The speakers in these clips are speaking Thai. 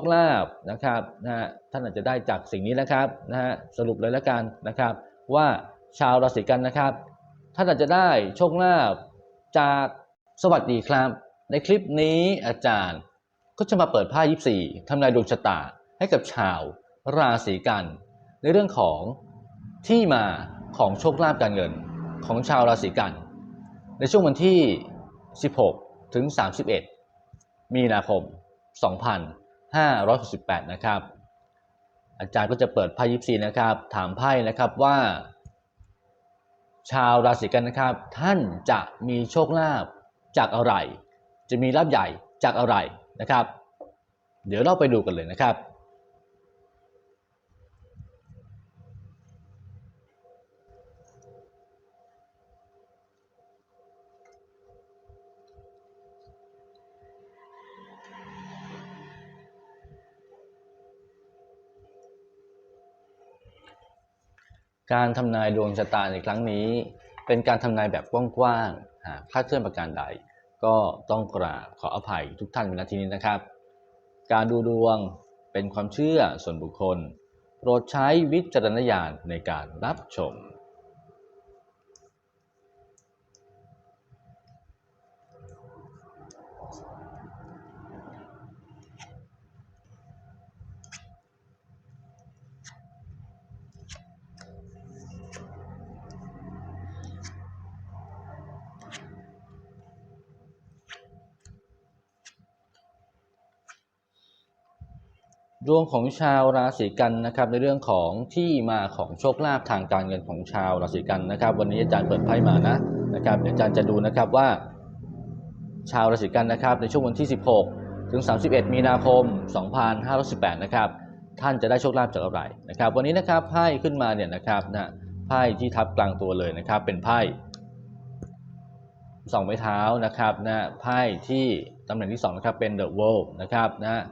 คลาภนะครับนะฮะท่านอาจจะได้จากสิ่งนี้นะครับนะฮะสรุปเลยแล้วกันนะครับ ว่าชาวราศีกันนะครับ ท่านอาจจะได้โชคลาภจากสวัสดีครับ ในคลิปนี้อาจารย์ก็จะมาเปิดไพ่ยิปซีทำนายดวงชะตาให้กับชาวราศีกัน ในเรื่องของที่มาของโชคลาภการเงินของชาวราศีกัน ในช่วงวันที่ 16 ถึง 31 มีนาคม 568 นะครับ อาจารย์ก็จะเปิดไพ่ยิปซีนะครับ ถามไพ่นะครับว่า ชาวราศีกันนะครับ ท่านจะมีโชคลาภจากอะไร จะมีลาภใหญ่จากอะไรนะครับ เดี๋ยวเราไปดูกันเลยนะครับ การทำนายดวงชะตาในครั้งนี้ เป็นการทำนายแบบกว้างๆ หากคลาดเคลื่อนประการใด ก็ต้องกราบขออภัยทุกท่านในนาทีนี้นะครับ การดูดวงเป็นความเชื่อส่วนบุคคล โปรดใช้วิจารณญาณในการรับชม ดวงของชาวราศีกันนะครับในเรื่องของที่มาของโชคลาภทางการเงินของชาวราศีกันนะครับ วันนี้อาจารย์เปิดไพ่มานะนะครับเดี๋ยวอาจารย์จะดูนะครับว่า ชาวราศีกันนะครับ ในช่วงวันที่ 16 ถึง 31 มีนาคม 2518 นะครับ ท่านจะได้โชคลาภจากอะไรนะครับ วันนี้นะครับไพ่ขึ้นมาเนี่ยนะครับนะไพ่ที่ทับกลางตัวเลยนะครับ เป็นไพ่สองไม้เท้านะครับนะไพ่ที่ตำแหน่งที่สองนะครับเป็น The World นะครับนะ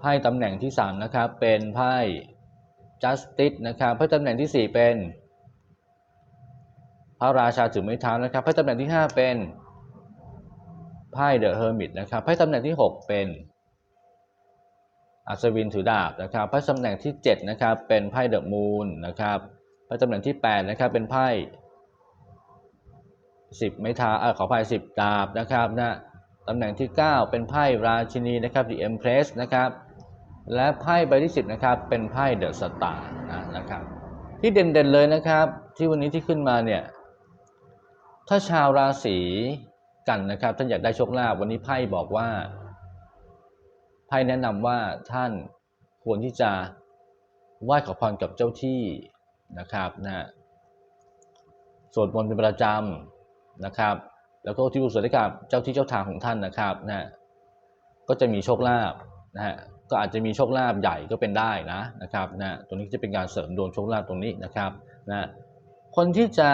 ไพ่ตำแหน่งที่3นะครับเป็นไพ่ justice นะครับไพ่ตำแหน่งที่ 4 เป็น พระราชาถือไม้เท้านะครับไพ่ตำแหน่งที่ 5 เป็นไพ่ the hermit นะครับไพ่ตำแหน่งที่ 6 เป็นอัศวินถือดาบนะครับไพ่ตำแหน่งที่ 7 นะครับ เป็นไพ่ the moon นะครับไพ่ตำแหน่งที่ 8 นะครับ เป็นไพ่10ไม้เท้าเออขอไพ่10ดาบนะครับนะตำแหน่งที่ 9 เป็นไพ่ราชินีนะครับ the empress นะครับ และไพ่ใบที่ 10 นะครับ เป็นไพ่เดอะสตาร์นะครับ ที่เด่นๆเลยนะครับ ที่วันนี้ที่ขึ้นมาเนี่ย ถ้าชาวราศีกันนะครับ ท่านอยากได้โชคลาภวันนี้ไพ่บอกว่า ไพ่แนะนำว่าท่านควรที่จะไหว้ขอพรกับเจ้าที่นะครับนะสวดมนต์เป็นประจำนะครับ แล้วก็ที่บูชาให้กับเจ้าที่เจ้าทางของท่านนะครับนะก็จะมีโชคลาภนะฮะ ก็อาจจะมีโชคลาภใหญ่ก็เป็นได้นะนะครับนะตรงนี้จะเป็นการเสริมดวงโชคลาภตรงนี้นะครับนะคนที่จะ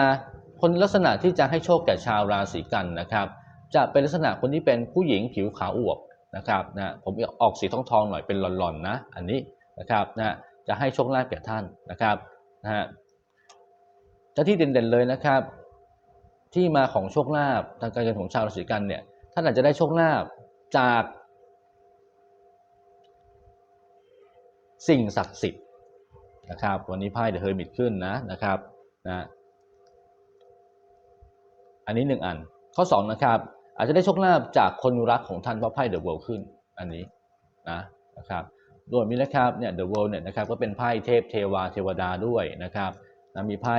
คนลักษณะที่จะให้โชคแก่ชาวราศีกันนะครับจะเป็นลักษณะคนที่เป็นผู้หญิงผิวขาวอวบนะครับนะผมออกสีทองทองๆหน่อยเป็นหล่อนๆนะอันนี้นะครับนะจะให้โชคลาภแก่ท่านนะครับนะฮะแต่ที่เด่นๆเลยนะครับ ที่มาของโชคลาภทางการเงินของชาวราศีกันเนี่ยท่านอาจจะได้โชคลาภจาก สิ่งศักดิ์สิทธิ์นะครับวันนี้ไพ่เดอะเฮอร์มิตขึ้นนะนะครับนะอันนี้หนึ่งอันข้อสองนะครับอาจจะได้โชคลาภจากคนรักของท่านเพราะไพ่เดอะเวิลด์ขึ้นอันนี้นะนะครับโดยมีนะครับเนี่ยเดอะเวิลด์เนี่ยนะครับก็เป็นไพ่เทพเทวาเทวดาด้วยนะครับนะมีไพ่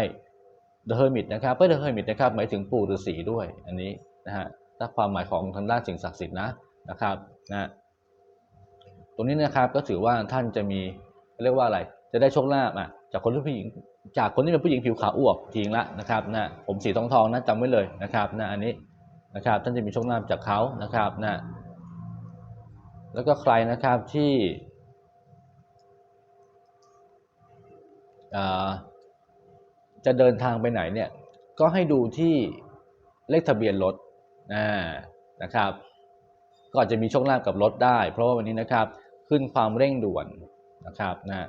The Hermit นะครับเพื่อ The Hermit นะครับหมายถึงปู่ฤาษีด้วยอันนี้นะฮะถ้าความหมายของทางด้านสิ่งศักดิ์สิทธิ์นะนะครับนะ ตรงนี้นะครับก็ถือว่าท่านจะมีเรียกว่าอะไร จะได้โชคลาภอะจากคนที่ผู้หญิงจากคนที่เป็นผู้หญิงผิวขาวอ้วบจริงละนะครับนะผมสีทองทองนะจำไว้เลยนะครับนะอันนี้นะครับท่านจะมีโชคลาภจากเขานะครับนะแล้วก็ใครนะครับที่อ่าจะเดินทางไปไหนเนี่ยก็ให้ดูที่เลขทะเบียนรถอ่านะครับ ก็อาจจะมีโชคลาภกับรถได้ เพราะว่าวันนี้นะครับ ขึ้นความเร่งด่วนนะครับนะ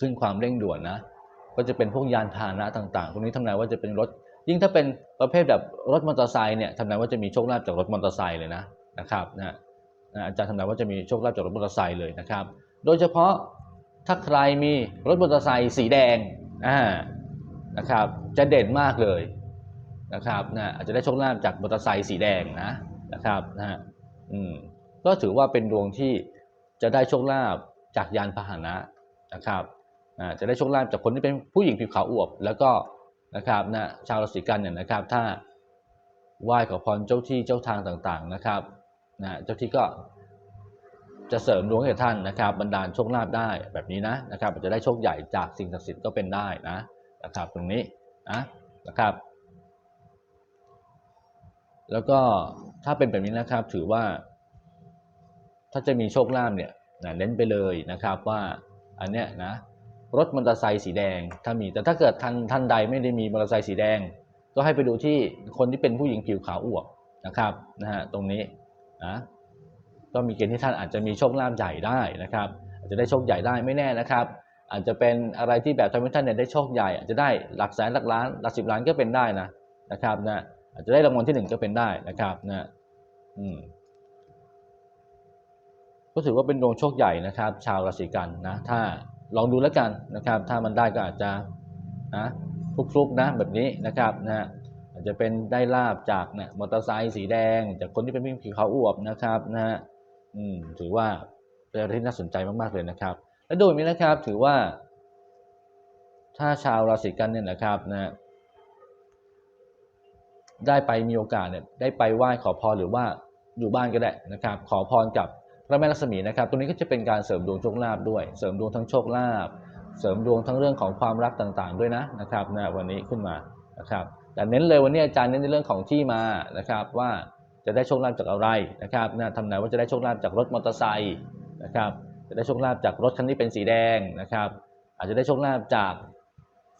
ขึ้นความเร่งด่วนนะ ก็จะเป็นพวกยานพาหนะต่างๆพวกนี้ทำนายว่าจะเป็นรถ ยิ่งถ้าเป็นประเภทแบบรถมอเตอร์ไซค์เนี่ยทำนายว่าจะมีโชคลาภจากรถมอเตอร์ไซค์เลยนะนะครับนะนะอาจารย์ทำนายว่าจะมีโชคลาภจากรถมอเตอร์ไซค์เลยนะครับ โดยเฉพาะถ้าใครมีรถมอเตอร์ไซค์สีแดงอ่านะครับ จะเด่นมากเลยนะครับนะอาจจะได้โชคลาภจากมอเตอร์ไซค์สีแดงนะนะครับนะฮะอืมก็ถือว่าเป็นดวงที่ จะได้โชคลาภจากยานพาหนะนะครับจะได้โชคลาภจากคนที่เป็นผู้หญิงผิวขาวอวบ แล้วก็นะครับนะชาวราศีกันเนี่ยนะครับ ถ้าไหว้ขอพรเจ้าที่เจ้าทางต่างๆนะครับนะเจ้าที่ก็จะเสริมดวงให้ท่านนะครับบันดาลโชคลาภได้แบบนี้นะนะครับจะได้โชคใหญ่จากสิ่งศักดิ์สิทธิ์ก็เป็นได้นะนะครับ ตรงนี้นะนะครับ แล้วก็ถ้าเป็นแบบนี้นะครับถือว่า ถ้าจะมีโชคลาภเนี่ยนะเน้นไปเลยนะครับว่าอันเนี้ยนะรถมอเตอร์ไซค์สีแดงถ้ามีแต่ถ้าเกิดท่านท่านใดไม่ได้มีมอเตอร์ไซค์สีแดง ก็ให้ไปดูที่คนที่เป็นผู้หญิงผิวขาวอวบนะครับนะฮะตรงนี้นะก็มีเกณฑ์ที่ท่านอาจจะมีโชคลาภใหญ่ได้นะครับ อาจจะได้โชคใหญ่ได้ไม่แน่นะครับ อาจจะเป็นอะไรที่แบบทำให้ท่านเนี่ยได้โชคใหญ่ อาจจะได้หลักแสนหลักล้านหลักสิบล้านก็เป็นได้นะนะครับนะอาจจะได้รางวัลที่หนึ่งก็เป็นได้นะครับนะอืม ก็ถือว่าเป็นดวงโชคใหญ่นะครับ ชาวราศีกันนะถ้าลองดูแล้วกันนะครับ ถ้ามันได้ก็อาจจะนะฟลุกๆนะแบบนี้นะครับนะอาจจะเป็นได้ลาบจากเนี่ยมอเตอร์ไซค์สีแดง จากคนที่เป็นผู้ผิวขาวอวบนะครับนะฮะอืมถือว่าเป็นอะไรที่น่าสนใจมากๆเลยนะครับ และโดยนี้นะครับถือว่า ถ้าชาวราศีกันเนี่ยนะครับนะได้ไปมีโอกาสเนี่ยได้ไปไหว้ขอพรหรือว่าอยู่บ้านก็ได้นะครับ ขอพรกับ พระแม่ลักษมีนะครับ ตรงนี้ก็จะเป็นการเสริมดวงโชคลาภด้วย เสริมดวงทั้งโชคลาภ เสริมดวงทั้งเรื่องของความรักต่างๆ ด้วยนะนะครับนะวันนี้ขึ้นมานะครับ แต่เน้นเลยวันนี้อาจารย์เน้นในเรื่องของที่มานะครับ ว่าจะได้โชคลาภจากอะไรนะครับนะทำนายว่าจะได้โชคลาภจากรถมอเตอร์ไซค์นะครับ จะได้โชคลาภจากรถคันที่เป็นสีแดงนะครับ อาจจะได้โชคลาภจาก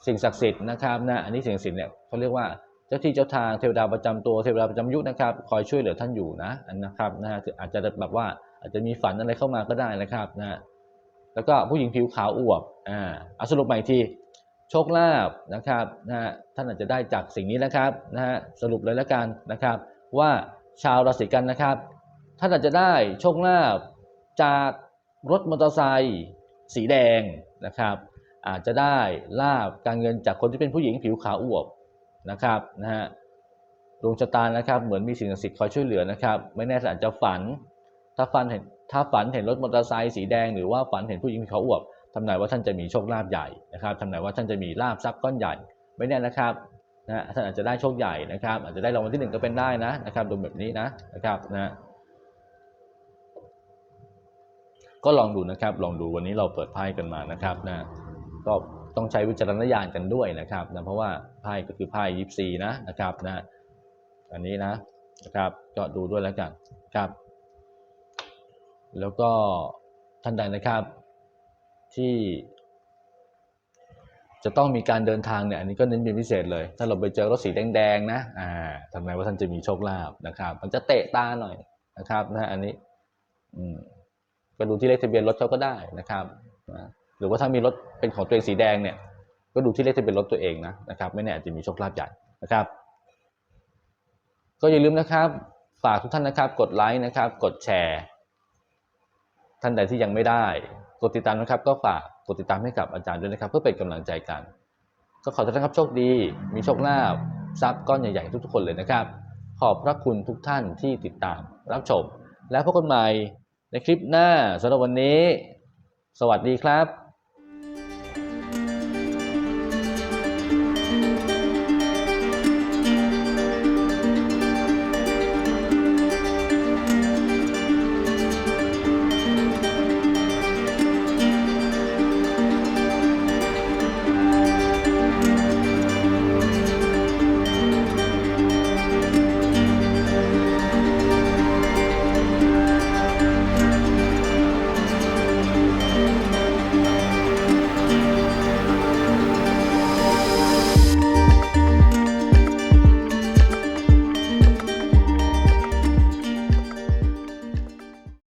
สิ่งศักดิ์สิทธิ์นะครับนะ อันนี้สิ่งศักดิ์สิทธิ์เนี่ยเขาเรียกว่าเจ้าที่เจ้าทางเทวดาประจำตัวเทวดาประจำยุคนะครับ คอยช่วยเหลือท่านอยู่นะนนะครับนะอาจจะแบบว่า อาจจะมีฝันอะไรเข้ามาก็ได้นะครับนะแล้วก็ผู้หญิงผิวขาวอวบอ่าเอาสรุปใหม่อีกทีโชคลาภนะครับนะฮะท่านอาจจะได้จากสิ่งนี้นะครับนะฮะสรุปเลยแล้วกันนะครับ ว่าชาวราศีกันนะครับ ท่านอาจจะได้โชคลาภจากรถมอเตอร์ไซค์สีแดงนะครับ อาจจะได้ลาบการเงินจากคนที่เป็นผู้หญิงผิวขาวอวบนะครับนะฮะดวงชะตานะครับเหมือนมีสิ่งศักดิ์สิทธิ์คอยช่วยเหลือนะครับ ไม่แน่อาจจะฝัน ถ้าฝันเห็นถ้าฝันเห็นรถมอเตอร์ไซค์สีแดงหรือว่าฝันเห็นผู้หญิงผิวขาวอวบทำนายว่าท่านจะมีโชคลาภใหญ่นะครับทำนายว่าท่านจะมีลาบทรัพย์ก้อนใหญ่ไม่แน่นะครับนะฮะท่านอาจจะได้โชคใหญ่นะครับ อาจจะได้รางวัลที่หนึ่งก็เป็นได้นะนะครับดูแบบนี้นะนะครับนะก็ลองดูนะครับ ลองดูวันนี้เราเปิดไพ่กันมานะครับนะก็ต้องใช้วิจารณญาณกันด้วยนะครับนะเพราะว่าไพ่ก็คือไพ่ยิปซีนะนะครับนะอันนี้นะนะครับก็ดูด้วยแล้วกันครับ แล้วก็ท่านใดนะครับที่จะต้องมีการเดินทางเนี่ยอันนี้ก็เน้นเป็นพิเศษเลย ถ้าเราไปเจอรถสีแดงๆนะอ่าทำไมว่าท่านจะมีโชคลาภนะครับ มันจะเตะตาหน่อยนะครับนะอันนี้อืมก็ดูที่เลขทะเบียนรถเขาก็ได้นะครับนะหรือว่าถ้ามีรถเป็นของตัวเองสีแดงเนี่ย ก็ดูที่เลขทะเบียนรถตัวเองนะนะครับ ไม่แน่อาจจะมีโชคลาภใหญ่นะครับ ก็อย่าลืมนะครับ ฝากทุกท่านนะครับ กดไลค์นะครับ กดแชร์ ท่านใดที่ยังไม่ได้กดติดตามนะครับ ก็ฝากกดติดตามให้กับอาจารย์ด้วยนะครับ เพื่อเป็นกำลังใจกัน ก็ขอท่านครับโชคดี มีโชคลาภทรัพย์ก้อนใหญ่ๆทุกๆคนเลยนะครับ ขอบพระคุณทุกท่านที่ติดตามรับชม และพบกันใหม่ในคลิปหน้าสำหรับวันนี้ สวัสดีครับ